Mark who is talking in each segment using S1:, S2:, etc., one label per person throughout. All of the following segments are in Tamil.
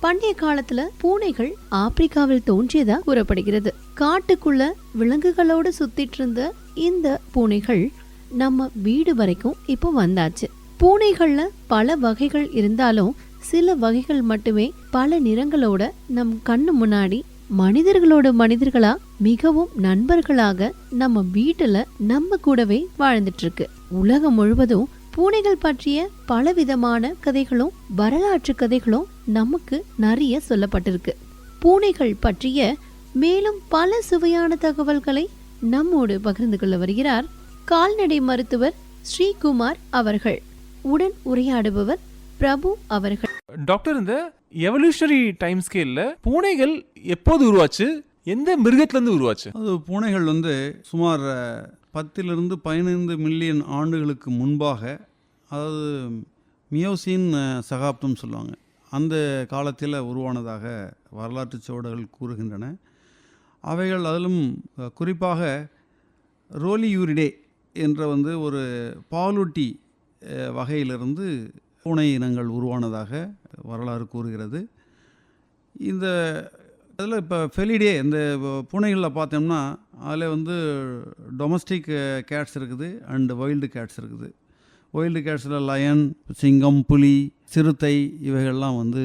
S1: பண்டைய காலத்துல பூனைகள் ஆப்பிரிக்காவில் தோன்றியதா கூறப்படுகிறது. காட்டுக்குள்ள விலங்குகளோட சுத்திட்டு இருந்த இந்த பூனைகள் நம்ம வீடு வரைக்கும் இப்போ வந்தாச்சு. பூனைகள்ல பல வகைகள் இருந்தாலும் சில வகைகள் மட்டுமே பல நிறங்களோட நம் கண்ணு முன்னாடி மனிதர்களோட மனிதர்களா மிகவும் நண்பர்களாக நம்ம வீட்டுல நம்ம கூடவே வாழ்ந்துட்டு இருக்கு உலகம் முழுவதும் பூனைகள் பற்றிய பலவிதமான கதைகளும் வரலாற்று கதைகளும் நமக்கு நிறைய சொல்லப்பட்டிருக்கு. பூனைகள் பற்றிய மேலும் பல சுவையான தகவல்களை நம்மோடு பகிர்ந்து கொள்ள வருகிறார் கால்நடை மருத்துவர் ஸ்ரீகுமார் அவர்கள். உடன் உரையாடுபவர் பிரபு அவர்கள்.
S2: டாக்டர் இந்த எவல்யூஷனரி டைம் ஸ்கேல்ல பூனைகள் எப்போது உருவாச்சு? எந்த மிருகத்திலிருந்து உருவாச்சு?
S3: அது பூனைகள் வந்து சுமார் பத்திலிருந்து பதினைந்து மில்லியன் ஆண்டுகளுக்கு முன்பாக அதாவது மியோசின் சகாப்தம் சொல்லுவாங்க. அந்த காலத்தில் உருவானதாக வரலாற்று சுவடுகள் கூறுகின்றன. அவைகள் அதிலும் குறிப்பாக ரோலியூரிடே என்ற வந்து ஒரு பாலூட்டி வகையிலிருந்து பூனை இனங்கள் உருவானதாக வரலாறு கூறுகிறது. இந்த அதில் இப்போ ஃபெலிடே இந்த பூனைகளில் பார்த்தோம்னா அதில் வந்து டொமஸ்டிக் கேட்ஸ் இருக்குது அண்டு வைல்டு கேட்ஸ் இருக்குது. வைல்டு கேட்ஸில் லயன் சிங்கம் புலி சிறுத்தை இவைகள்லாம் வந்து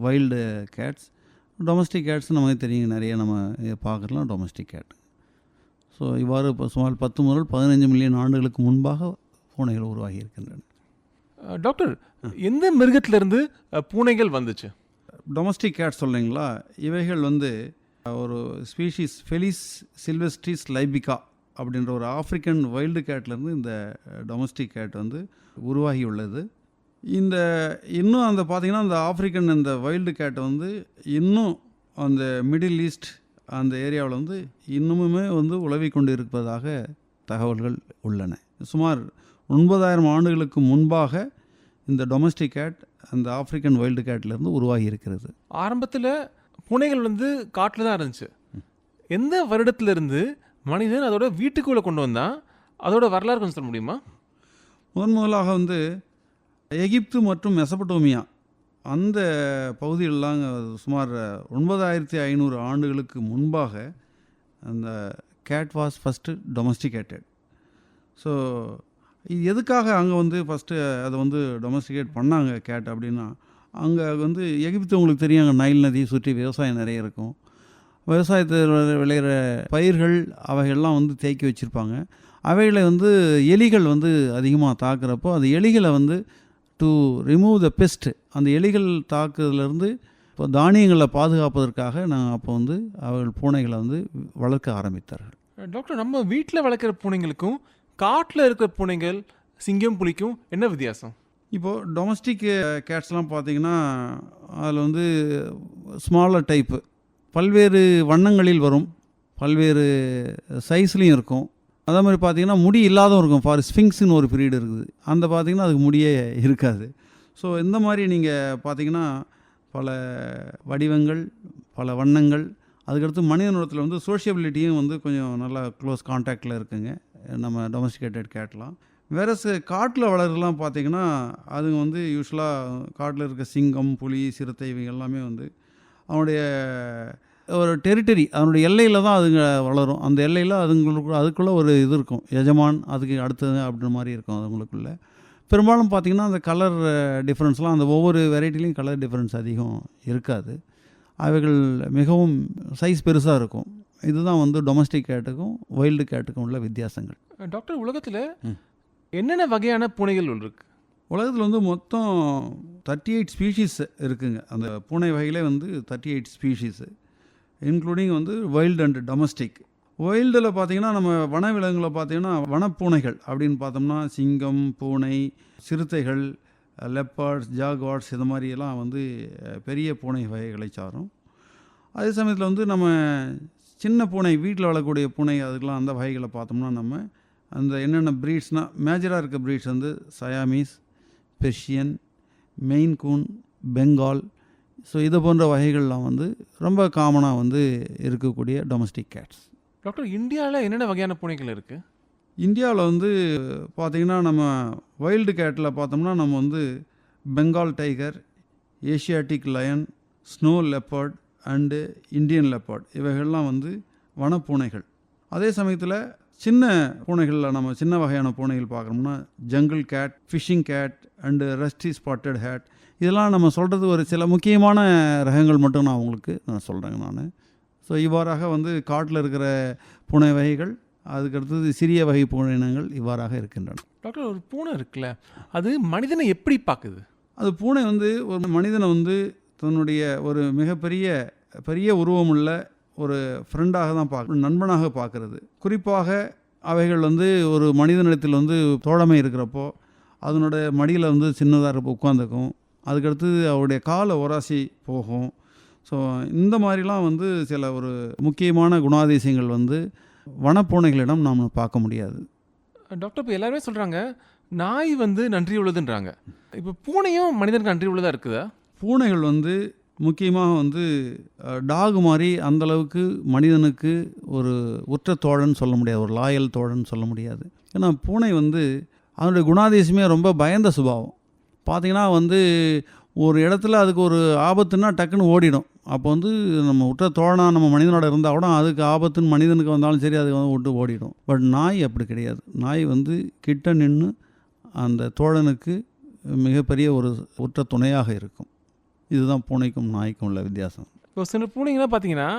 S3: வைல்டு கேட்ஸ் டொமஸ்டிக் கேட்ஸ் நமக்கு தெரியும் நிறைய நம்ம பார்க்கலாம் டொமஸ்டிக் கேட் ஸோ இவ்வாறு இப்போ சுமார் பத்து முதல் பதினைஞ்சு மில்லியன் ஆண்டுகளுக்கு முன்பாக பூனைகள் உருவாகி இருக்கின்றன
S2: டாக்டர் எந்த மிருகத்திலிருந்து பூனைகள் வந்துச்சு?
S3: டொமஸ்டிக் கேட் சொல்கிறீங்களா இவைகள் வந்து ஒரு ஸ்பீஷீஸ் ஃபெலிஸ் சில்வெஸ்ட்ரிஸ் லைபிகா அப்படின்ற ஒரு ஆப்பிரிக்கன் வைல்டு கேட்லேருந்து இந்த டொமஸ்டிக் கேட் வந்து உருவாகி உள்ளது இந்த இன்னும் அந்த பார்த்தீங்கன்னா அந்த ஆப்பிரிக்கன் அந்த வைல்டு கேட் வந்து இன்னும் அந்த மிடில் ஈஸ்ட் அந்த ஏரியாவில் வந்து இன்னுமுமே வந்து உலவி கொண்டு இருப்பதாக தகவல்கள் உள்ளன. சுமார் ஒன்பதாயிரம் ஆண்டுகளுக்கு முன்பாக இந்த டொமஸ்டிக் கேட் அந்த ஆப்பிரிக்கன் வைல்டு கேட்லேருந்து உருவாகி இருக்கிறது.
S2: ஆரம்பத்தில் பூனைகள் வந்து காட்டில் தான் இருந்துச்சு. எந்த வருடத்திலிருந்து மனிதன் அதோட வீட்டுக்குள்ளே கொண்டு வந்தான். அதோட வரலாறு கொஞ்சம் சொல்ல முடியுமா?
S3: முதன் முதலாக வந்து எகிப்து மற்றும் மெசபட்டோமியா அந்த பகுதிகளெலாம் சுமார் ஒன்பதாயிரத்தி ஐநூறு ஆண்டுகளுக்கு முன்பாக அந்த cat was first domesticated so இது எதுக்காக அங்கே வந்து ஃபஸ்ட்டு அதை வந்து டொமஸ்டிகேட் பண்ணாங்க கேட் அப்படின்னா அங்கே வந்து எகிப்து உங்களுக்கு தெரியும் அங்கே நைல் நதியை சுற்றி விவசாயம் நிறைய இருக்கும். விவசாயத்தில் விளை- விளையிற பயிர்கள் அவைகள்லாம் வந்து தேக்கி வச்சுருப்பாங்க. அவைகளை வந்து எலிகள் வந்து அதிகமாக தாக்குறப்போ அந்த எலிகளை வந்து டு ரிமூவ் த பெஸ்ட் அந்த எலிகள் தாக்குறதுலேருந்து இப்போ தானியங்களை பாதுகாப்பதற்காக நான் அப்போ வந்து அவர்கள் பூனைகளை வந்து வளர்க்க ஆரம்பித்தார்கள்.
S2: டாக்டர் நம்ம வீட்டில் வளர்க்குற பூனைங்களுக்கும் காட்டில் இருக்கிற பூனைகள் சிங்கம் புலிக்கும் என்ன வித்தியாசம்?
S3: இப்போது டொமஸ்டிக் கேட்ஸ்லாம் பார்த்தீங்கன்னா அதில் வந்து ஸ்மாலர் டைப்பு பல்வேறு வண்ணங்களில் வரும் பல்வேறு சைஸ்லேயும் இருக்கும். அதே மாதிரி பார்த்தீங்கன்னா முடி இல்லாதவும் இருக்கும். ஃபார் ஸ்பிங்ஸ்னு ஒரு பீரியட் இருக்குது. அந்த பார்த்தீங்கன்னா அதுக்கு முடியே இருக்காது. ஸோ இந்த மாதிரி நீங்கள் பார்த்தீங்கன்னா பல வடிவங்கள் பல வண்ணங்கள் அதுக்கடுத்து மனிதனிடத்தில் வந்து சோஷியபிலிட்டியும் வந்து கொஞ்சம் நல்லா க்ளோஸ் காண்டாக்டில் இருக்குங்க. நம்ம டொமஸ்டிகேட்டட் கேட்லாம் வேறு காட்டில் வளர்றதுலாம் பார்த்திங்கன்னா அதுங்க வந்து யூஸ்வலாக காட்டில் இருக்க சிங்கம் புலி சிறுத்தை இவங்க எல்லாமே வந்து அவனுடைய ஒரு டெரிட்டரி அதனுடைய எல்லையில் தான் அதுங்க வளரும். அந்த எல்லையில் அதுங்களுக்கு அதுக்குள்ளே ஒரு இது இருக்கும். எஜமான் அதுக்கு அடுத்தது அப்படின்ற மாதிரி இருக்கும் அதுங்களுக்குள்ள. பெரும்பாலும் பார்த்திங்கன்னா அந்த கலர் டிஃப்ரென்ஸ்லாம் அந்த ஒவ்வொரு வெரைட்டிலையும் கலர் டிஃப்ரென்ஸ் அதிகம் இருக்காது. அவைகள் மிகவும் சைஸ் பெருசாக இருக்கும். இதுதான் வந்து டொமஸ்டிக் கேட்டுக்கும் வைல்டு கேட்டுக்கும் உள்ள வித்தியாசங்கள்.
S2: டாக்டர் உலகத்தில். என்னென்ன வகையான பூனைகள் இருக்கு?
S3: உலகத்தில் வந்து மொத்தம் தேர்ட்டி எயிட் ஸ்பீஷீஸ் இருக்குங்க. அந்த பூனை வகையிலே வந்து தேர்ட்டி எயிட் ஸ்பீஷீஸு இன்க்ளூடிங் வந்து வைல்டு அண்ட் டொமஸ்டிக் வைல்டில் பார்த்தீங்கன்னா நம்ம வனவிலங்குகளை பார்த்தீங்கன்னா வனப்பூனைகள் அப்படின்னு பார்த்தோம்னா சிங்கம் பூனை சிறுத்தைகள் லெப்பார்ட்ஸ் ஜாக்வார்ட்ஸ் இது மாதிரி எல்லாம் வந்து பெரிய பூனை வகைகளை சாரும். அதே சமயத்தில் வந்து நம்ம சின்ன பூனை வீட்டில் வளரக்கூடிய பூனை அதுக்கெலாம் அந்த வகைகளை பார்த்தோம்னா நம்ம அந்த என்னென்ன ப்ரீட்ஸ்னால் மேஜராக இருக்க ப்ரீட்ஸ் வந்து Siamese Persian Maine Coon Bengal so இது போன்ற வகைகள்லாம் வந்து ரொம்ப காமனாக வந்து இருக்கக்கூடிய டொமஸ்டிக் கேட்ஸ்
S2: டாக்டர் இந்தியாவில் என்னென்ன வகையான பூனைகள் இருக்கு?
S3: இந்தியாவில் வந்து பார்த்திங்கன்னா நம்ம வைல்டு கேட்டில் பார்த்தோம்னா நம்ம வந்து Bengal tiger Asiatic lion snow leopard and Indian leopard இவைகள்லாம் வந்து வனப்பூனைகள். அதே சமயத்தில் சின்ன பூனைகளில் நம்ம சின்ன வகையான பூனைகள் பார்க்குறோம்னா jungle cat fishing cat and rusty spotted cat இதெல்லாம் நம்ம சொல்கிறது ஒரு சில முக்கியமான ரகங்கள் மட்டும் நான் உங்களுக்கு நான் சொல்கிறேங்க நான். ஸோ இவ்வாறாக வந்து காட்டில் இருக்கிற பூனை வகைகள் அதுக்கடுத்தது சிறிய வகை பூனை இனங்கள் இவ்வாறாக இருக்கின்றன.
S2: டாக்டர் ஒரு பூனை இருக்குல்ல அது மனிதனை எப்படி பார்க்குது?
S3: அது பூனை வந்து ஒரு மனிதனை வந்து தன்னுடைய ஒரு மிகப்பெரிய பெரிய உருவமுள்ள ஒரு ஃப்ரெண்டாக தான் பார்க்க நண்பனாக பார்க்கறது. குறிப்பாக அவைகள் வந்து ஒரு மனிதனிடத்தில் வந்து தோழமை இருக்கிறப்போ அதனோட மடியில் வந்து சின்னதாக இருப்ப உட்காந்துக்கும். அதுக்கடுத்தது அவருடைய காலை உராசி போகும். ஸோ இந்த மாதிரிலாம் வந்து சில ஒரு முக்கியமான குணாதிசயங்கள் வந்து வனப்பூனைகளிடம் நாம் பார்க்க முடியாது.
S2: டாக்டர் இப்போ எல்லாருமே சொல்கிறாங்க நாய் வந்து நன்றி உள்ளதுன்றாங்க. இப்போ பூனையும் மனிதனுக்கு நன்றி உள்ளதாக இருக்குதா?
S3: பூனைகள் வந்து முக்கியமாக வந்து டாக் மாதிரி அந்த அளவுக்கு மனிதனுக்கு ஒரு உற்ற தோழன் சொல்ல முடியாது ஒரு லாயல் தோழன் சொல்ல முடியாது. ஏன்னா பூனை வந்து அதனுடைய குணாதிசயமே ரொம்ப பயந்த சுபாவம். பார்த்திங்கன்னா வந்து ஒரு இடத்துல அதுக்கு ஒரு ஆபத்துன்னா டக்குன்னு ஓடிடும். அப்போ வந்து நம்ம விட்ட தோழனா நம்ம மனிதனோட இருந்தால் கூட அதுக்கு ஆபத்துன்னு மனிதனுக்கு வந்தாலும் சரி அதுக்கு வந்து விட்டு ஓடிடும். பட் நாய் அப்படி கிடையாது. நாய் வந்து கிட்ட நின்று அந்த தோழனுக்கு மிகப்பெரிய ஒரு உற்ற துணையாக இருக்கும். இதுதான் பூனைக்கும் நாய்க்கும் உள்ள வித்தியாசம்.
S2: இப்போ சில பூனைங்களாம் பார்த்தீங்கன்னா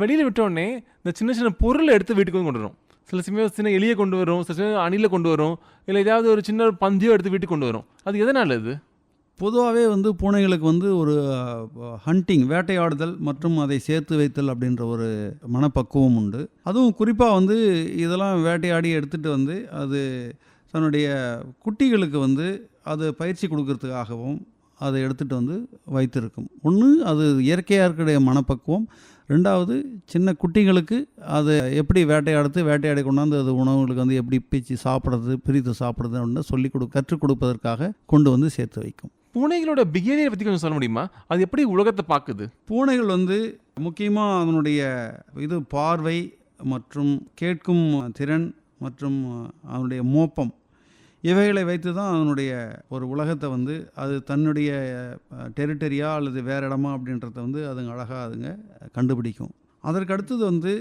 S2: வெளியில் விட்டோடனே இந்த சின்ன சின்ன பொருளை எடுத்து வீட்டுக்கு வந்து கொண்டு வரும் சில சமயம் சின்ன எலியை கொண்டு வரும் சில சமயம் அணிலை கொண்டு வரும் இல்லை ஏதாவது ஒரு சின்ன ஒரு பந்தியோ எடுத்து வீட்டுக்கு கொண்டு வரும். அது எதனால் இது?
S3: பொதுவாகவே வந்து பூனைகளுக்கு வந்து ஒரு ஹண்டிங் வேட்டையாடுதல் மற்றும் அதை சேர்த்து வைத்தல் அப்படின்ற ஒரு மனப்பக்குவம் உண்டு. அதுவும் குறிப்பாக வந்து இதெல்லாம் வேட்டையாடி எடுத்துகிட்டு வந்து அது தன்னுடைய குட்டிகளுக்கு வந்து அது பயிற்சி கொடுக்கறதுக்காகவும் அதை எடுத்துகிட்டு வந்து வைத்திருக்கும். ஒன்று அது இயற்கையாக இருக்கிற மனப்பக்குவம். ரெண்டாவது சின்ன குட்டிகளுக்கு அதை எப்படி வேட்டையாடுத்து வேட்டையாடி கொண்டாந்து அது உணவுகளுக்கு வந்து எப்படி பிச்சு சாப்பிட்றது பிரித்து சாப்பிட்றது அப்படின்னு சொல்லிக் கொடு கற்றுக் கொடுப்பதற்காக கொண்டு வந்து சேர்த்து வைக்கும்.
S2: பூனைகளோட பிஹேவியர் பற்றி கொஞ்சம் சொல்ல முடியுமா? அது எப்படி உலகத்தை பார்க்குது
S3: பூனைகள் வந்து முக்கியமாக அதனுடைய இது பார்வை மற்றும் கேட்கும் திறன் மற்றும் அதனுடைய மோப்பம். இவைகளை வைத்து தான் அதனுடைய ஒரு உலகத்தை வந்து அது தன்னுடைய டெரிட்டரியா அல்லது வேறு இடமா அப்படின்றத வந்து அதுங்க அழகாக அதுங்க கண்டுபிடிக்கும். அதற்கு அடுத்தது வந்து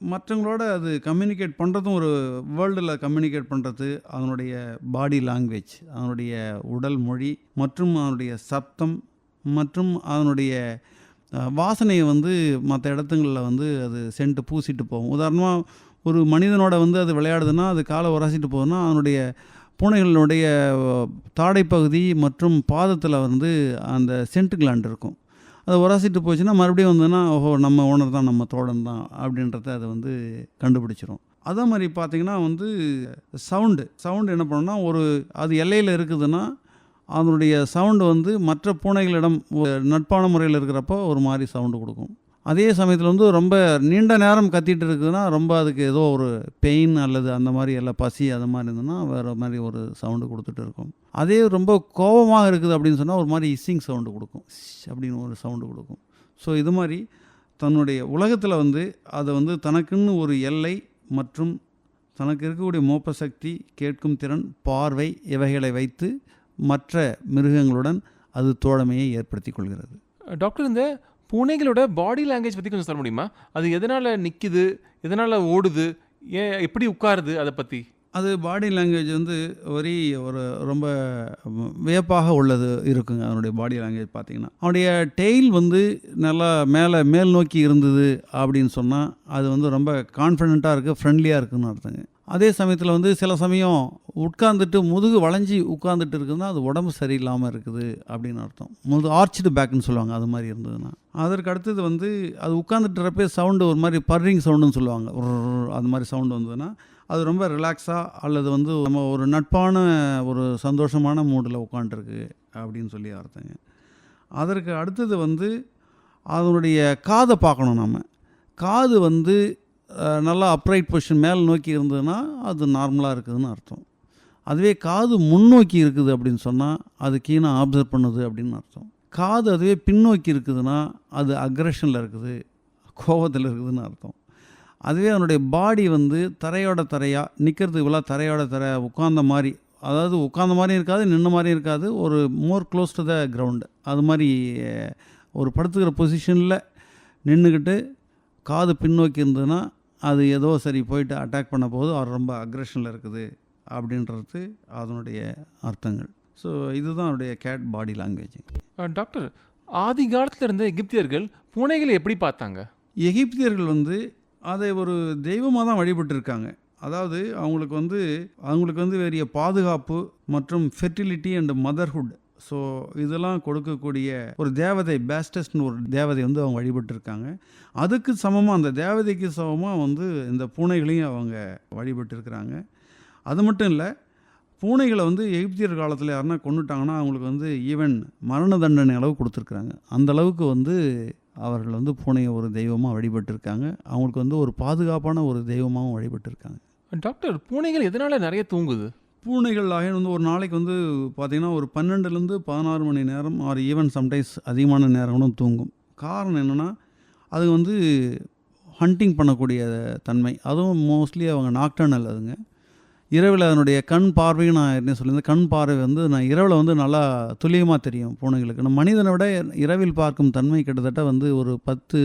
S3: மற்றவங்களோட அது கம்யூனிகேட் பண்ணுறதும் ஒரு வேர்ல்டில் கம்யூனிகேட் பண்ணுறது அதனுடைய பாடி லாங்குவேஜ் அதனுடைய உடல் மொழி மற்றும் அதனுடைய சப்தம் மற்றும் அதனுடைய வாசனையை வந்து மற்ற இடத்துங்களில் வந்து அது சென்ட்டு பூசிட்டு போகும். உதாரணமாக ஒரு மனிதனோட வந்து அது விளையாடுதுன்னா அது காலை உரசிட்டு போகுதுன்னா அதனுடைய பூனைகளுடைய தாடைப்பகுதி மற்றும் பாதத்தில் வந்து அந்த சென்ட் கிளாண்ட் இருக்கும். அதை உராசிட்டு போச்சுன்னா மறுபடியும் வந்ததுன்னா ஓஹோ நம்ம ஓனர் தான் நம்ம தோழன் தான் அப்படின்றத அதை வந்து கண்டுபிடிச்சிரும். அதே மாதிரி பார்த்திங்கன்னா வந்து சவுண்டு சவுண்டு என்ன பண்ணுன்னா ஒரு அது எல்லையில் இருக்குதுன்னா அதனுடைய சவுண்டு வந்து மற்ற பூனைகளிடம் நட்பான முறையில் இருக்கிறப்போ ஒரு மாதிரி சவுண்டு கொடுக்கும். அதே சமயத்தில் வந்து ரொம்ப நீண்ட நேரம் கத்திட்டு இருக்குதுன்னா ரொம்ப அதுக்கு ஏதோ ஒரு பெயின் அல்லது அந்த மாதிரி எல்லாம் பசி அது மாதிரி இருந்ததுன்னா வேறு மாதிரி ஒரு சவுண்டு கொடுத்துட்டு இருக்கும். அதே ரொம்ப கோபமாக இருக்குது அப்படின்னு சொன்னால் ஒரு மாதிரி இஸ்ஸிங் சவுண்டு கொடுக்கும். ஷ் அப்படின்னு ஒரு சவுண்டு கொடுக்கும். ஸோ இது மாதிரி தன்னுடைய உலகத்தில் வந்து அதை வந்து தனக்குன்னு ஒரு எல்லை மற்றும் தனக்கு இருக்கக்கூடிய மோப்ப சக்தி கேட்கும் திறன் பார்வை இவைகளை வைத்து மற்ற மிருகங்களுடன் அது தோழமையை ஏற்படுத்தி கொள்கிறது.
S2: டாக்டர் இந்த பூனைகளோட பாடி லாங்குவேஜ் பற்றி கொஞ்சம் சொல்ல முடியுமா? அது எதனால் நிற்குது எதனால் ஓடுது? ஏன் எப்படி உட்காருது? அதை பற்றி
S3: அது பாடி லாங்குவேஜ் வந்து வரி ஒரு ரொம்ப வியப்பாக உள்ளது இருக்குங்க அதனுடைய பாடி லாங்குவேஜ் பார்த்தீங்கன்னா அவனுடைய டெய்ல் வந்து நல்லா மேலே மேல் நோக்கி இருந்தது அப்படின்னு சொன்னால் அது வந்து ரொம்ப கான்ஃபிடென்ட்டாக இருக்குது ஃப்ரெண்ட்லியாக இருக்குன்னு அர்த்தங்க. அதே சமயத்தில் வந்து சில சமயம் உட்காந்துட்டு முதுகு வளைஞ்சி உட்காந்துட்டு இருக்குதுன்னா அது உடம்பு சரியில்லாமல் இருக்குது அப்படின்னு அர்த்தம். முது ஆர்ச்சிடு பேக்குன்னு சொல்லுவாங்க அது மாதிரி இருந்ததுன்னா. அதற்கு அடுத்தது வந்து அது உட்காந்துட்டுறப்பே சவுண்டு ஒரு மாதிரி பர்ரிங் சவுண்டுன்னு சொல்லுவாங்க. அது மாதிரி சவுண்டு வந்ததுன்னா அது ரொம்ப ரிலாக்ஸாக அல்லது வந்து நம்ம ஒரு நட்பான ஒரு சந்தோஷமான மூடில் உட்காந்துருக்கு அப்படின்னு சொல்லி அர்த்தங்க. அதற்கு அடுத்தது வந்து அதனுடைய காதை பார்க்கணும் நம்ம காது வந்து நல்லா அப்ரைட் பொசிஷன் மேல் நோக்கி இருந்ததுன்னா அது நார்மலாக இருக்குதுன்னு அர்த்தம். அதுவே காது முன்னோக்கி இருக்குது அப்படின்னு சொன்னால் அது கீழே ஆப்சர்வ் பண்ணுது அப்படின்னு அர்த்தம். காது அதுவே பின்னோக்கி இருக்குதுன்னா அது அக்ரஷனில் இருக்குது கோபத்தில் இருக்குதுன்னு அர்த்தம். அதுவே அதனுடைய பாடி வந்து தரையோட தரையாக நிற்கிறதுக்கு விழா தரையோட தரை உட்கார்ந்த மாதிரி அதாவது உட்கார்ந்த மாதிரியும் இருக்காது நின்ன மாதிரியும் இருக்காது ஒரு more close to the ground அது மாதிரி ஒரு படுத்துக்கிற பொசிஷனில் நின்றுக்கிட்டு காது பின்னோக்கி இருந்ததுன்னா அது ஏதோ சரி போயிட்டு அட்டாக் பண்ண போது அவர் ரொம்ப அக்ரெஷனில் இருக்குது அப்படின்றது அதனுடைய அர்த்தங்கள். ஸோ இதுதான் அவருடைய கேட் பாடி லாங்குவேஜ்
S2: டாக்டர் ஆதி காலத்துல இருந்த எகிப்தியர்கள் பூனைகளை எப்படி பார்த்தாங்க?
S3: எகிப்தியர்கள் வந்து அதை ஒரு தெய்வமாக தான் வழிபட்டிருக்காங்க. அதாவது அவங்களுக்கு வந்து அவங்களுக்கு வந்து வேறிய பாதுகாப்பு மற்றும் ஃபெர்டிலிட்டி அண்ட் மதர்ஹுட் ஸோ இதெல்லாம் கொடுக்கக்கூடிய ஒரு தேவதை பேஸ்டஸ்ட்னு ஒரு தேவதை வந்து அவங்க வழிபட்டிருக்காங்க. அதுக்கு சமமாக அந்த தேவதைக்கு சமமாக வந்து இந்த பூனைகளையும் அவங்க வழிபட்டிருக்கிறாங்க. அது மட்டும் இல்லை பூனைகளை வந்து எகிப்தியர் காலத்தில் யாருன்னா கொண்டுட்டாங்கன்னா அவங்களுக்கு வந்து ஈவன் மரண தண்டனை அளவு கொடுத்துருக்குறாங்க. அந்த அளவுக்கு வந்து அவர்கள் வந்து பூனையை ஒரு தெய்வமாக வழிபட்டிருக்காங்க. அவங்களுக்கு வந்து ஒரு பாதுகாப்பான ஒரு தெய்வமாகவும் வழிபட்டிருக்காங்க.
S2: டாக்டர் பூனைகள் எதனால் நிறைய தூங்குது?
S3: பூனைகள் ஆகியன வந்து ஒரு நாளைக்கு வந்து பார்த்திங்கன்னா ஒரு பன்னெண்டுலேருந்து பதினாறு மணி நேரம் ஆர் ஈவன் சம்டைம்ஸ் அதிகமான நேரம் கூட தூங்கும். காரணம் என்னென்னா அது வந்து ஹண்டிங் பண்ணக்கூடிய தன்மை. அதுவும் மோஸ்ட்லி அவங்க நாக்டர்னல் அதுங்க. இரவில் அதனுடைய கண் பார்வையும் நான் என்ன சொல்லியிருந்தேன். கண் பார்வை வந்து நான் இரவில் வந்து நல்லா துல்லியமாக தெரியும் பூனைகளுக்கு. நம்ம மனிதனை விட இரவில் பார்க்கும் தன்மை கிட்டத்தட்ட வந்து ஒரு பத்து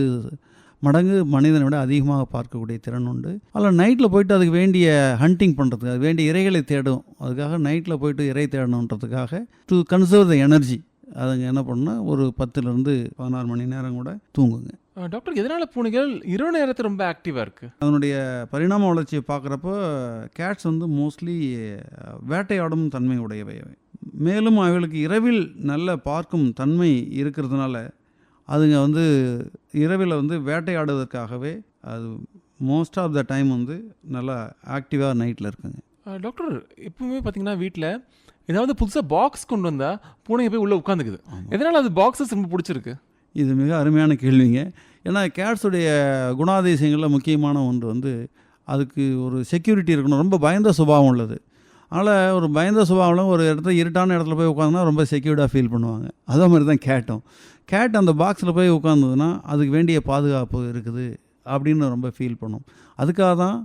S3: மடங்கு மனிதனை விட அதிகமாக பார்க்கக்கூடிய திறன் உண்டு. அதில் நைட்டில் போயிட்டு அதுக்கு வேண்டிய ஹண்டிங் பண்ணுறதுக்கு அது வேண்டிய இறைகளை தேடும். அதுக்காக நைட்டில் போயிட்டு இறை தேடணுன்றதுக்காக டு கன்சர்வ் த எனர்ஜி அதுங்க என்ன பண்ணுன்னா ஒரு பத்துலேருந்து பதினாறு மணி நேரம் கூட தூங்குங்க.
S2: டாக்டர் எதனால பூனைகள் இரவு நேரத்தில் ரொம்ப ஆக்டிவாக இருக்கு?
S3: அதனுடைய பரிணாம வளர்ச்சியை பார்க்குறப்போ கேட்ஸ் வந்து மோஸ்ட்லி வேட்டையாடும் தன்மை உடையவை. மேலும் அவைகளுக்கு இரவில் நல்ல பார்க்கும் தன்மை இருக்கிறதுனால அதுங்க வந்து இரவில் வந்து வேட்டையாடுவதற்காகவே அது மோஸ்ட் ஆஃப் த டைம் வந்து நல்லா ஆக்டிவாக நைட்டில் இருக்குங்க.
S2: டாக்டர் எப்பவுமே பார்த்தீங்கன்னா வீட்டில் ஏதாவது புதுசாக பாக்ஸ் கொண்டு வந்தா பூனை போய் உள்ளே உட்காந்துக்குது. எதனால அது பாக்ஸஸ் ரொம்ப பிடிச்சிருக்கு?
S3: இது மிக அருமையான கேள்விங்க. ஏன்னா கேட்ஸுடைய குணாதிசயங்களில் முக்கியமான ஒன்று வந்து அதுக்கு ஒரு செக்யூரிட்டி இருக்கணும். ரொம்ப பயந்த சுபாவம் உள்ளது. அதனால் ஒரு பயந்த சுபாவம் ஒரு இடத்துல இருட்டான இடத்துல போய் உட்காந்துனா ரொம்ப செக்யூர்டாக ஃபீல் பண்ணுவாங்க. அதே மாதிரி தான் கேட்டும் கேட் அந்த பாக்ஸில் போய் உட்காந்ததுன்னா அதுக்கு வேண்டிய பாதுகாப்பு இருக்குது அப்படின்னு ரொம்ப ஃபீல் பண்ணும். அதுக்காக தான்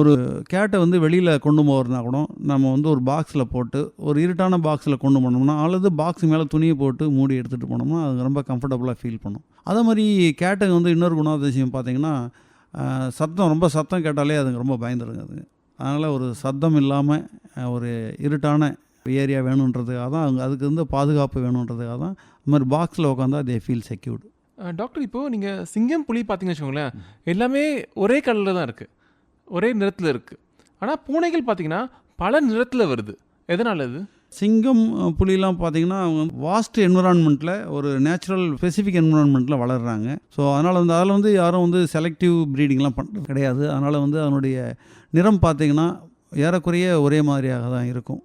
S3: ஒரு கேட்டை வந்து வெளியில் கொண்டு போகிறதுனா கூட நம்ம வந்து ஒரு பாக்ஸில் போட்டு ஒரு இருட்டான பாக்ஸில் கொண்டு போனோம்னா அல்லது பாக்ஸ் மேலே துணியை போட்டு மூடி எடுத்துகிட்டு போனோம்னா அது ரொம்ப கம்ஃபர்டபுளாக ஃபீல் பண்ணும். அதே மாதிரி கேட்டை வந்து இன்னொரு குணாதிசயம் பார்த்திங்கன்னா சத்தம் ரொம்ப சத்தம் கேட்டாலே அதுங்க ரொம்ப பயந்துருங்க. அதுங்க அதனால் ஒரு சத்தம் இல்லாமல் ஒரு இருட்டான ஏரியா வேணுன்றதுக்காக தான் அவங்க அதுக்கு வந்து பாதுகாப்பு வேணுன்றதுக்காக தான் இந்த மாதிரி பாக்ஸில் உட்காந்தா தே ஃபீல் செக்யூர்டு
S2: டாக்டர் இப்போ நீங்கள் சிங்கம் புலி பார்த்தீங்கன்னு வச்சுக்கோங்களேன் எல்லாமே ஒரே கலரில் தான் இருக்குது ஒரே நிறத்தில் இருக்குது ஆனால் பூனைகள் பார்த்தீங்கன்னா பல நிறத்தில் வருது. எதனால இது
S3: சிங்கம் புலிலாம் பார்த்தீங்கன்னா அவங்க வாஸ்ட் என்விரான்மெண்ட்டில் ஒரு நேச்சுரல் ஸ்பெசிஃபிக் என்விரான்மெண்ட்டில் வளர்கிறாங்க ஸோ அதனால் வந்து அதில் வந்து யாரும் வந்து செலக்டிவ் ப்ரீடிங்லாம் பண்ணுறது கிடையாது. அதனால் வந்து அதனுடைய நிறம் பார்த்தீங்கன்னா ஏறக்குறைய ஒரே மாதிரியாக தான் இருக்கும்.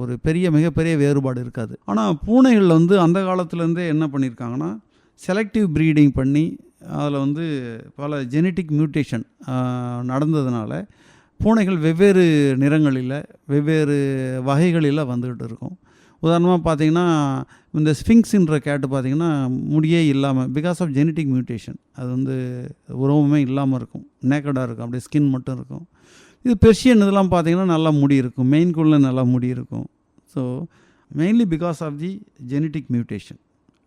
S3: ஒரு பெரிய மிகப்பெரிய வேறுபாடு இருக்காது. ஆனால் பூனைகளில் வந்து அந்த காலத்துலேருந்தே என்ன பண்ணியிருக்காங்கன்னா செலக்டிவ் ப்ரீடிங் பண்ணி அதில் வந்து பல ஜெனட்டிக் மியூட்டேஷன் நடந்ததுனால பூனைகள் வெவ்வேறு நிறங்களில் வெவ்வேறு வகைகளில் வந்துக்கிட்டு இருக்கும். உதாரணமாக பார்த்தீங்கன்னா இந்த ஸ்பிங்க்ஸ்ன்ற கேட்டு பார்த்தீங்கன்னா முடியே இல்லாமல் பிகாஸ் ஆஃப் ஜெனட்டிக் மியூட்டேஷன் அது வந்து உறவுமே இல்லாமல் இருக்கும். நேக்கடாக இருக்கும். அப்படியே ஸ்கின் மட்டும் இருக்கும். இது பெர்ஷியன் இதெல்லாம் பார்த்தீங்கன்னா நல்லா முடி இருக்கும். மெயின்குள்ளே நல்லா முடி இருக்கும். So mainly because of the genetic mutation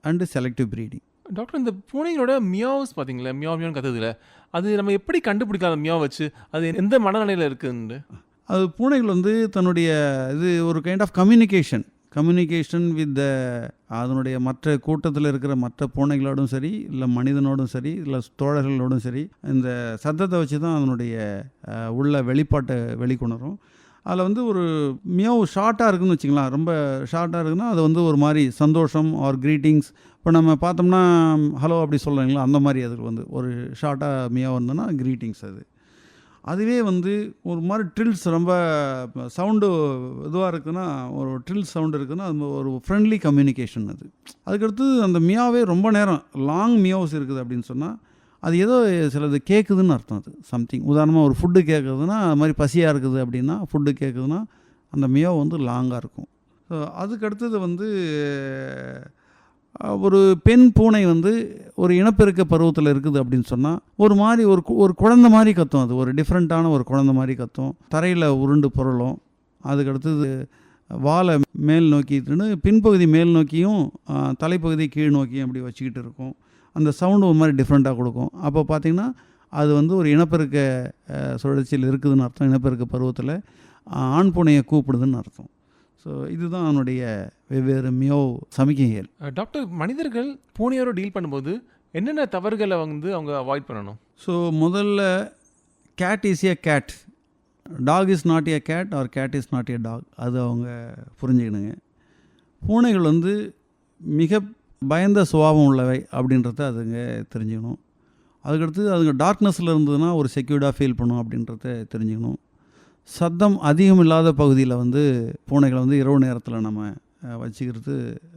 S3: and selective breeding
S2: doctor இந்த பூனைகளோட மியாவ்ஸ் பார்த்தீங்களா? மியாவ் மியான்னு கத்துதுல. அது நம்ம எப்படி கண்டுபிடிக்கலாம் அந்த மியாவ் வச்சு? அது எந்த மனநிலையில் இருக்குன்னு?
S3: அது பூனைகள் வந்து தன்னுடைய இது ஒரு kind of communication communication with the அதனுடைய மற்ற கூட்டத்தில் இருக்கிற மற்ற பூனைகளோடும் சரி இல்லை மனிதனோடும் சரி இல்லை தோழர்களோடும் சரி இந்த சத்தத்தை வச்சு தான் அதனுடைய உள்ள வெளிப்பாட்டை வெளிக்கொணரும். அதில் வந்து ஒரு மியாவ் ஷார்ட்டாக இருக்குன்னு வச்சுக்கலாம். ரொம்ப ஷார்ட்டாக இருக்குன்னா அது வந்து ஒரு மாதிரி சந்தோஷம் ஆர் க்ரீட்டிங்ஸ் இப்போ நம்ம பார்த்தோம்னா ஹலோ அப்படி சொல்கிறீங்களா அந்த மாதிரி அதுக்கு வந்து ஒரு ஷார்ட்டாக மியாவ் இருந்ததுன்னா க்ரீட்டிங்ஸ் அது. அதுவே வந்து ஒரு மாதிரி ட்ரில்ஸ் ரொம்ப சவுண்டு இதுவாக இருக்குன்னா ஒரு ட்ரில் சவுண்டு இருக்குன்னா அது ஒரு ஃப்ரெண்ட்லி கம்யூனிகேஷன் அது. அதுக்கடுத்து அந்த மியாவே ரொம்ப நேரம் லாங் மியாவ்ஸ் இருக்குது அப்படின்னு சொன்னால் அது ஏதோ சிலது கேட்குதுன்னு அர்த்தம் அது சம்திங் உதாரணமாக ஒரு ஃபுட்டு கேட்குதுன்னா அது மாதிரி பசியாக இருக்குது அப்படின்னா ஃபுட்டு கேட்குதுன்னா அந்த மியாவ் வந்து லாங்காக இருக்கும். ஸோ அதுக்கடுத்தது வந்து ஒரு பெண் பூனை வந்து ஒரு இனப்பெருக்க பருவத்தில் இருக்குது அப்படின்னு சொன்னால் ஒரு மாதிரி ஒரு கு- ஒரு குழந்தை மாதிரி கத்தும் அது. ஒரு டிஃப்ரெண்ட்டான ஒரு குழந்தை மாதிரி கத்தும். தரையில் உருண்டு பொருளும். அதுக்கடுத்தது வாழை மேல் நோக்கிட்டுன்னு பின்பகுதி மேல் நோக்கியும் தலைப்பகுதி கீழ் நோக்கியும் அப்படி வச்சுக்கிட்டு இருக்கும். அந்த சவுண்டு ஒரு மாதிரி டிஃப்ரெண்ட்டாக கொடுக்கும். அப்போ பார்த்திங்கன்னா அது வந்து ஒரு இனப்பெருக்க சுழற்சியில் இருக்குதுன்னு அர்த்தம். இனப்பெருக்க பருவத்தில் ஆண் பூனையை கூப்பிடுதுன்னு அர்த்தம். ஸோ இதுதான் அவனுடைய வெவ்வேறு மியோ சமிக்கைகள்
S2: டாக்டர் மனிதர்கள் பூனையோட டீல் பண்ணும்போது என்னென்ன தவறுகளை வந்து அவங்க அவாய்ட் பண்ணணும்?
S3: ஸோ முதல்ல cat is a cat dog is not a cat or cat is not a dog அது அவங்க புரிஞ்சுக்கணுங்க பூனைகள் வந்து மிக பயந்த சுபாவம் உள்ளவை அப்படின்றத அதுங்க தெரிஞ்சுக்கணும். அதுக்கடுத்து அதுங்க டார்க்னஸில் இருந்ததுன்னா ஒரு செக்யூர்டாக ஃபீல் பண்ணும் அப்படின்றத தெரிஞ்சுக்கணும். சத்தம் அதிகம் இல்லாத பகுதியில் வந்து பூனைகளை வந்து இரவு நேரத்தில் நம்ம வச்சுக்கிறது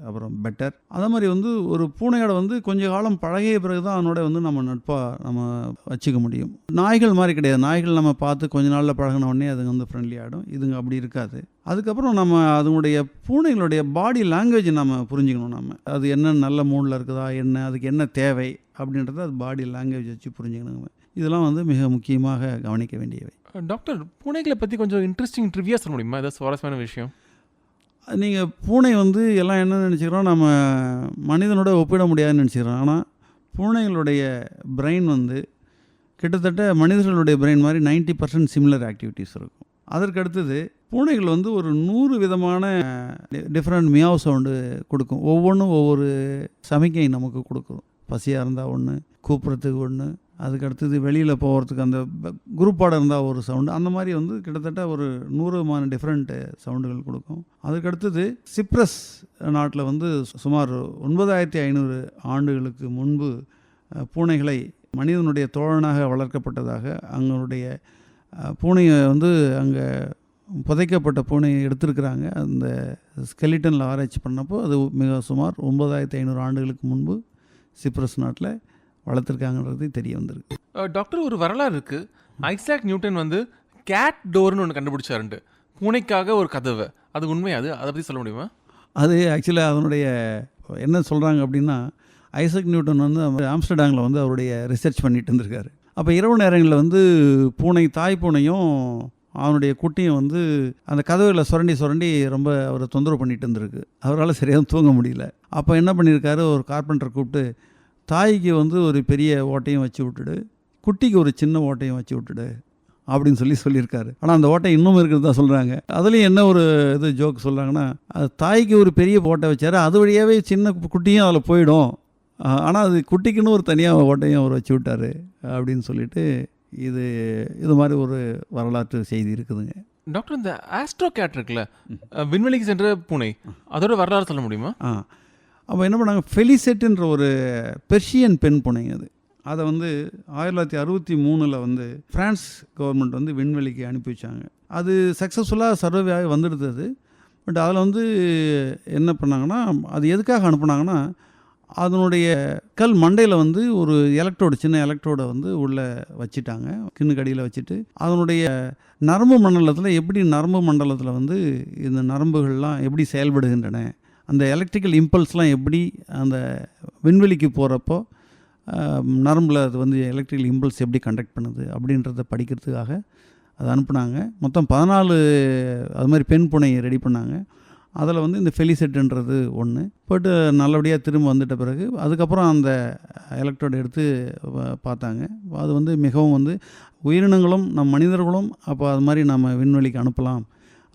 S3: அப்புறம் பெட்டர் அதே மாதிரி வந்து ஒரு பூனையோட வந்து கொஞ்ச காலம் பழகிய பிறகு தான் அதனோட வந்து நம்ம நட்பாக நம்ம வச்சுக்க முடியும். நாய்கள் மாதிரி கிடையாது. நாய்கள் நம்ம பார்த்து கொஞ்ச நாளில் பழகின உடனே அதுங்க வந்து ஃப்ரெண்ட்லி ஆகிடும் இதுங்க அப்படி இருக்காது. அதுக்கப்புறம் நம்ம அதனுடைய பூனைகளுடைய பாடி லாங்குவேஜ் நம்ம புரிஞ்சுக்கணும் நம்ம. அது என்ன நல்ல மூடில் இருக்குதா என்ன அதுக்கு என்ன தேவை அப்படின்றத அது பாடி லாங்குவேஜ் வச்சு புரிஞ்சுக்கணுங்க இதெல்லாம் வந்து மிக முக்கியமாக கவனிக்க வேண்டியவை.
S2: டாக்டர் பூனைகளை பற்றி கொஞ்சம் இன்ட்ரெஸ்டிங் ட்ரிவியா சொல்ல முடியுமா? ஏதாவது சுவாரஸ்யமான விஷயம்?
S3: நீங்கள் பூனை வந்து எல்லாம் என்ன நினச்சிக்கிறோம் நம்ம மனிதனோட ஒப்பிட முடியாதுன்னு நினச்சிக்கிறோம். ஆனால் பூனைகளுடைய பிரெயின் வந்து கிட்டத்தட்ட மனிதர்களுடைய பிரெயின் மாதிரி 90% பர்சன்ட் சிமிலர் ஆக்டிவிட்டீஸ் இருக்கும். அதற்கு அடுத்தது பூனைகள் வந்து ஒரு நூறு விதமான டிஃப்ரெண்ட் மியாவ் சவுண்டு கொடுக்கும். ஒவ்வொன்றும் ஒவ்வொரு சமிக்கை நமக்கு கொடுக்கும். பசியாக இருந்தால் ஒன்று கூப்பிட்றதுக்கு ஒன்று அதுக்கு அடுத்தது வெளியில் போகிறதுக்கு அந்த குரூப்பாட இருந்தால் ஒரு சவுண்டு அந்த மாதிரி வந்து கிட்டத்தட்ட ஒரு நூறு விதமான டிஃப்ரெண்ட்டு சவுண்டுகள் கொடுக்கும். அதுக்கு அடுத்தது சிப்ரஸ் நாட்டில் வந்து சுமார் ஒன்பதாயிரத்தி ஐநூறு ஆண்டுகளுக்கு முன்பு பூனைகளை மனிதனுடைய தோழனாக வளர்க்கப்பட்டதாக அங்களுடைய பூனையை வந்து அங்கே புதைக்கப்பட்ட பூனையை எடுத்திருக்கிறாங்க. அந்த ஸ்கெலிட்டனில் ஆராய்ச்சி பண்ணப்போ அது மிக சுமார் ஒன்பதாயிரத்தி ஐநூறு ஆண்டுகளுக்கு முன்பு சிப்ரஸ் நாட்டில் வளர்த்துருக்காங்கன்றது தெரிய வந்திருக்கு.
S2: டாக்டர் ஒரு வரலாறு இருக்கு. ஐசாக் நியூட்டன் வந்து கேட் டோர்னு ஒன்று கண்டுபிடிச்சாருன்ட்டு. பூனைக்காக ஒரு கதவை. அது உண்மையா? அது அதை பற்றி சொல்ல முடியுமா?
S3: அது ஆக்சுவலாக அதனுடைய என்ன சொல்கிறாங்க அப்படின்னா ஐசக் நியூட்டன் வந்து ஆம்ஸ்டர்டாமில் வந்து அவருடைய ரிசர்ச் பண்ணிட்டு இருந்திருக்காரு. அப்போ இரவு நேரங்களில் வந்து பூனை தாய் பூனையும் அவனுடைய குட்டியும் வந்து அந்த கதவுகளை சுரண்டி சுரண்டி ரொம்ப அவரை தொந்தரவு பண்ணிட்டு இருந்திருக்கு. அவரால் சரியாக தூங்க முடியல. அப்போ என்ன பண்ணியிருக்காரு ஒரு கார்பெண்டர் கூப்பிட்டு தாய்க்கு வந்து ஒரு பெரிய ஓட்டையும் வச்சு விட்டுடு குட்டிக்கு ஒரு சின்ன ஓட்டையும் வச்சு விட்டுடு அப்படின்னு சொல்லி சொல்லியிருக்காரு. ஆனால் அந்த ஓட்டை இன்னும் இருக்கிறது தான் சொல்கிறாங்க அதுலேயும் என்ன ஒரு இது ஜோக் சொல்கிறாங்கன்னா அது தாய்க்கு ஒரு பெரிய ஓட்டை வச்சாரு அது வழியாகவே சின்ன குட்டியும் அதில் போயிடும். ஆனால் அது குட்டிக்குன்னு ஒரு தனியாக ஓட்டையும் அவர் வச்சு விட்டாரு அப்படின்னு சொல்லிட்டு இது இது மாதிரி ஒரு வரலாற்று செய்தி இருக்குதுங்க.
S2: டாக்டர் இந்த ஆஸ்ட்ரோ கேட் இருக்குல்ல விண்வெளிக்கு சென்ற பூனை அதோட வரலாறு சொல்ல முடியுமா?
S3: ஆ அப்போ என்ன பண்ணாங்க? ஃபெலிசெட்டுன்ற ஒரு பெர்ஷியன் பெண் பூனைங்க அது அதை வந்து ஆயிரத்தி தொள்ளாயிரத்தி அறுபத்தி மூணில் வந்து ஃப்ரான்ஸ் கவர்மெண்ட் வந்து விண்வெளிக்கு அனுப்பி வச்சாங்க. அது சக்ஸஸ்ஃபுல்லாக சர்வே ஆகி வந்துடுது அது பட் அதில் வந்து என்ன பண்ணாங்கன்னா அது எதுக்காக அனுப்புனாங்கன்னா அதனுடைய கல் மண்டையில் வந்து ஒரு எலக்ட்ரோடு சின்ன எலக்ட்ரோடை வந்து உள்ளே வச்சுட்டாங்க. கிண்ணுக்கடியில் வச்சுட்டு. அதனுடைய நரம்பு மண்டலத்தில் எப்படி நரம்பு மண்டலத்தில் வந்து இந்த நரம்புகள்லாம் எப்படி செயல்படுகின்றன? அந்த எலக்ட்ரிக்கல் இம்பல்ஸ்லாம் எப்படி அந்த விண்வெளிக்கு போகிறப்போ நரம்பில் அது வந்து எலக்ட்ரிக்கல் இம்பல்ஸ் எப்படி கண்டக்ட் பண்ணுது அப்படின்றத படிக்கிறதுக்காக அதை அனுப்புனாங்க. மொத்தம் பதினாலு அது மாதிரி பெண் புனை ரெடி பண்ணாங்க. அதில் வந்து இந்த ஃபெலிசெட்டுன்றது ஒன்று பட் நல்லபடியாக திரும்ப வந்துட்ட பிறகு அதுக்கப்புறம் அந்த எலக்ட்ரோடு எடுத்து பார்த்தாங்க. அது வந்து மிகவும் வந்து உயிரினங்களும் நம் மனிதர்களும் அப்போ அது மாதிரி நம்ம விண்வெளிக்கு அனுப்பலாம்.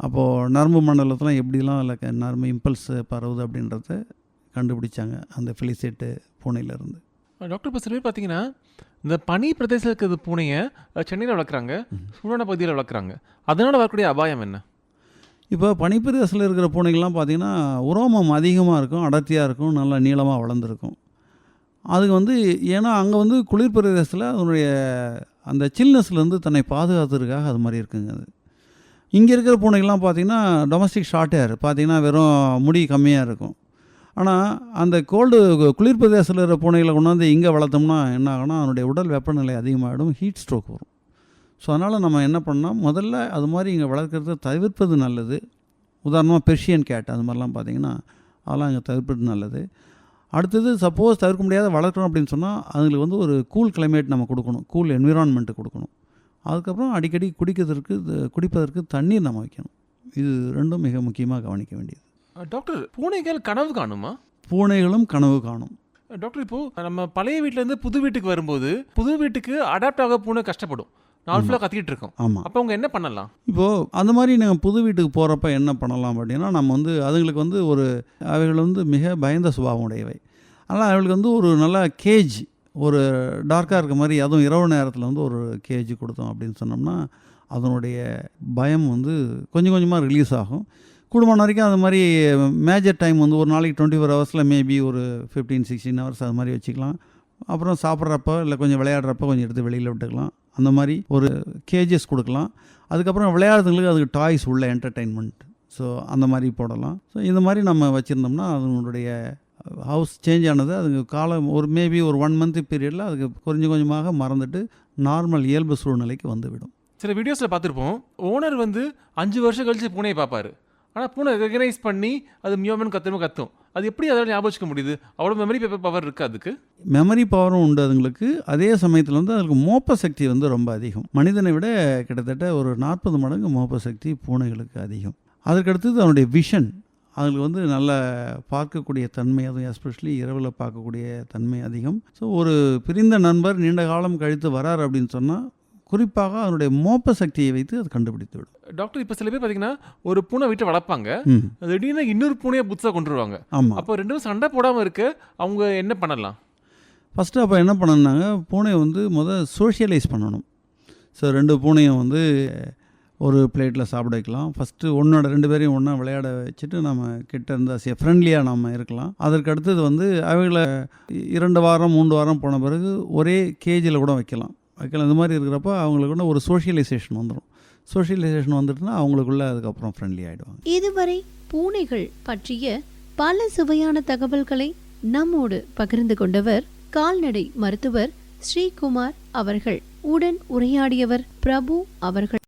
S3: அப்போது நரம்பு மண்டலத்தில் எப்படிலாம் அதில் நரம்பு இம்பல்ஸ் பரவுது அப்படின்றத கண்டுபிடிச்சாங்க அந்த ஃபெலிசெட்டு பூனையிலேருந்து.
S2: டாக்டர் இப்போ சில பேர் பார்த்தீங்கன்னா இந்த பனி பிரதேசத்தில் இருக்கிற பூனையை சென்னையில் வளர்க்குறாங்க சூடான பகுதியில் வளர்க்குறாங்க. அதனால் வரக்கூடிய அபாயம் என்ன?
S3: இப்போ பனிப்பிரதேசத்தில் இருக்கிற பூனைகள்லாம் பார்த்தீங்கன்னா உரோமம் அதிகமாக இருக்கும் அடர்த்தியாக இருக்கும் நல்லா நீளமாக வளர்ந்துருக்கும். அதுக்கு வந்து ஏன்னா அங்கே வந்து குளிர் பிரதேசத்தில் அதனுடைய அந்த சில்னஸ்லேருந்து தன்னை பாதுகாத்துறதுக்காக அது மாதிரி இருக்குங்க அது. இங்கே இருக்கிற பூனைகள்லாம் பார்த்தீங்கன்னா டொமஸ்டிக் ஷார்ட் ஹேர் பார்த்தீங்கன்னா வெறும் முடி கம்மியாக இருக்கும். ஆனால் அந்த கோல்டு குளிர் பிரதேசத்தில் இருக்கிற பூனைகளை கொண்டாந்து இங்கே வளர்த்தோம்னா என்ன ஆகும்னா அதனுடைய உடல் வெப்பநிலை அதிகமாகிடும் ஹீட் ஸ்ட்ரோக் வரும். ஸோ அதனால் நம்ம என்ன பண்ணால் முதல்ல அது மாதிரி இங்கே வளர்க்குறத தவிர்ப்பது நல்லது. உதாரணமாக பெர்ஷியன் கேட் அது மாதிரிலாம் பார்த்திங்கன்னா அதெல்லாம் இங்கே தவிர்ப்பது நல்லது. அடுத்தது சப்போஸ் தவிர்க்க முடியாத வளர்க்கணும் அப்படின்னு சொன்னால் அதுங்களுக்கு வந்து ஒரு கூல் கிளைமேட் நம்ம கொடுக்கணும். கூல் என்விரான்மெண்ட்டு கொடுக்கணும். அதுக்கப்புறம் அடிக்கடி குடிக்கிறதுக்கு குடிப்பதற்கு தண்ணீர் நம்ம வைக்கணும். இது ரெண்டும் மிக முக்கியமாக கவனிக்க வேண்டியது.
S2: டாக்டர் பூனைகள் கனவு காணுமா?
S3: பூனைகளும் கனவு காணும்.
S2: டாக்டர் இப்போ நம்ம பழைய வீட்ல இருந்து புது வீட்டுக்கு வரும்போது புது வீட்டுக்கு அடாப்ட் ஆக பூனை கஷ்டப்படும். நாள் ஃபுல்லாக கத்திக்கிட்டு இருக்கோம்.
S3: ஆமாம்
S2: அப்போ அவங்க என்ன பண்ணலாம்?
S3: இப்போது அந்த மாதிரி நாங்கள் புது வீட்டுக்கு போகிறப்ப என்ன பண்ணலாம் அப்படின்னா நம்ம வந்து அதுங்களுக்கு வந்து ஒரு அவைகள் வந்து மிக பயந்த சுபாவம் உடையவை. அதனால் அவைகளுக்கு வந்து ஒரு நல்ல கேஜ் ஒரு டார்க்காக இருக்க மாதிரி அதுவும் இரவு நேரத்தில் வந்து ஒரு கேஜி கொடுத்தோம் அப்படின்னு சொன்னோம்னா அதனுடைய பயம் வந்து கொஞ்சம் கொஞ்சமாக ரிலீஸ் ஆகும். குடும்பம் வரைக்கும் அது மாதிரி மேஜர் டைம் வந்து ஒரு நாளைக்கு டுவெண்ட்டி ஃபோர் ஹவர்ஸில் மேபி ஒரு ஃபிஃப்டீன் சிக்ஸ்டீன் ஹவர்ஸ் அது மாதிரி வச்சுக்கலாம். அப்புறம் சாப்பிட்றப்ப இல்லை கொஞ்சம் விளையாடுறப்ப கொஞ்சம் எடுத்து வெளியில் விட்டுக்கலாம். அந்த மாதிரி ஒரு கேஜஸ் கொடுக்கலாம். அதுக்கப்புறம் விளையாடுறதுங்களுக்கு அதுக்கு டாய்ஸ் உள்ள என்டர்டெயின்மெண்ட் ஸோ அந்த மாதிரி போடலாம். ஸோ இந்த மாதிரி நம்ம வச்சுருந்தோம்னா அதனுடைய ஹவுஸ் சேஞ்ச் ஆனது அதுக்கு காலம் ஒரு மேபி ஒரு ஒன் மந்த் பீரியடில் அதுக்கு கொஞ்சம் கொஞ்சமாக மறந்துட்டு நார்மல் இயல்பு சூழ்நிலைக்கு வந்துவிடும்.
S2: சில வீடியோஸில் பார்த்துருப்போம் ஓனர் வந்து அஞ்சு வருஷம் கழிச்சு பூனையை பார்ப்பாரு. ஆனால் பூனை ரெகனைஸ் பண்ணி அது மியோமன் கத்தணும் கத்தும். அது எப்படி அதோட ஞாபகம் வச்சுக்க முடியுது? அவ்வளோ மெமரி பேப்பர் பவர் இருக்கு அதுக்கு?
S3: மெமரி பவரும் உண்டு அதுங்களுக்கு. அதே சமயத்தில் வந்து அதுக்கு மோப்ப சக்தி வந்து ரொம்ப அதிகம். மனிதனை விட கிட்டத்தட்ட ஒரு நாற்பது மடங்கு மோப்ப சக்தி பூனைகளுக்கு அதிகம். அதற்கடுத்தது அதனுடைய விஷன் அதுங்களுக்கு வந்து நல்ல பார்க்கக்கூடிய தன்மை அதுவும் எஸ்பெஷலி இரவில் பார்க்கக்கூடிய தன்மை அதிகம். ஸோ ஒரு பிரிந்த நண்பர் நீண்ட காலம் கழித்து வரார் அப்படின்னு சொன்னால் குறிப்பாக அதனுடைய மோப்ப சக்தியை வைத்து அது கண்டுபிடித்து விடும்
S2: டாக்டர் இப்போ சில பேர் பார்த்தீங்கன்னா ஒரு பூனை வீட்டை வளர்ப்பாங்க. திடீர்னு இன்னொரு பூனையை புதுசாக கொண்டு வருவாங்க
S3: ஆமாம்
S2: அப்போ ரெண்டும் சண்டை போடாமல் இருக்க அவங்க என்ன பண்ணலாம்?
S3: ஃபஸ்ட்டு அப்போ என்ன பண்ணணுன்னாங்க பூனையை வந்து முதல் சோஷியலைஸ் பண்ணணும். ஸோ ரெண்டு பூனையும் வந்து ஒரு பிளேட்டில் சாப்பிட வைக்கலாம். ஃபஸ்ட்டு ஒன்றோட ரெண்டு பேரையும் ஒன்றா விளையாட வச்சுட்டு நம்ம கிட்ட இருந்தால் சே ஃப்ரெண்ட்லியாக நம்ம இருக்கலாம். அதற்கு அடுத்தது வந்து அவைகளை இரண்டு வாரம் மூன்று வாரம் போன பிறகு ஒரே கேஜில் கூட வைக்கலாம். வைக்கலாம். இந்த மாதிரி இருக்கிறப்ப அவங்களுக்கு கூட ஒரு சோஷியலைசேஷன் வந்துடும் சோஷியலைசேஷன் வந்துட்டுனா அவங்களுக்குள்ள அதுக்கப்புறம் ஃப்ரெண்ட்லி ஆகிடுவாங்க
S1: இதுவரை பூனைகள் பற்றிய பல சுவையான தகவல்களை நம்மோடு பகிர்ந்து கொண்டவர் கால்நடை மருத்துவர் ஸ்ரீகுமார் அவர்கள். உடன் உரையாடியவர் பிரபு அவர்கள்.